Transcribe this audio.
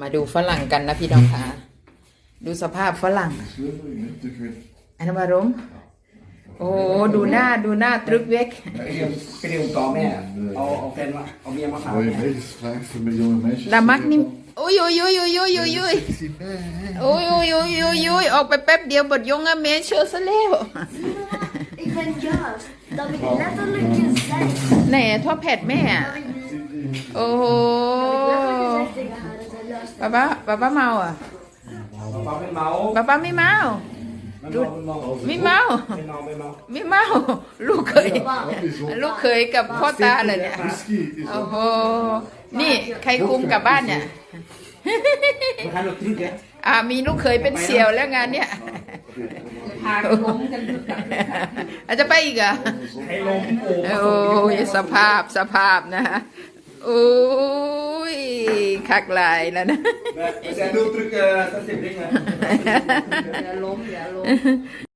มาดูฝรั่งกันนะพี่น้องคะดูสภาพฝรั่ง อันวารมโอ้ดูหน้าดูหน้าตรึกเวก Vad är mejsfläck för med Johan Mejs? ดามักนี่โอ้ยโอ้ยโอ้ยโอ้ยโอ้ยโอ้ยโอ้ย Sippe. โอ้ยโอ้ยโอ้ยโอ้ยโอ้ยออกไปแป๊บเดียวบทยงอะเมเชอร์ซะแล้ว Ik ไหนอะท่อแผดแม่อะโอ้โห ป้าป้าป้าป้าเมาอะเมาไม่เมาป้าป้าไม่เมาไม่เมาไม่เมาไม่เมาไม่เมาไม่เมาไม่เมาลูกเคย ลูกเคยกับพ่อตาเลยเนี่ย Whisky, het is โอ้โหนี่ใครคุมกลับบ้านเนี่ยไม่ทันหรอกทริกเนี่ยอ่ามีลูกเคยเป็นเสี่ยวแล้วงานเนี่ยพากันล้มกันทุกอย่างอาจจะไปอีกเหรอะให้ลมโอ้โอ้ยสภาพสภาพนะฮะโอ้ย คักลายแล้วนะ Nah, saya dulu truk ke stasiun Ding lah. อย่าล้มอย่าล้ม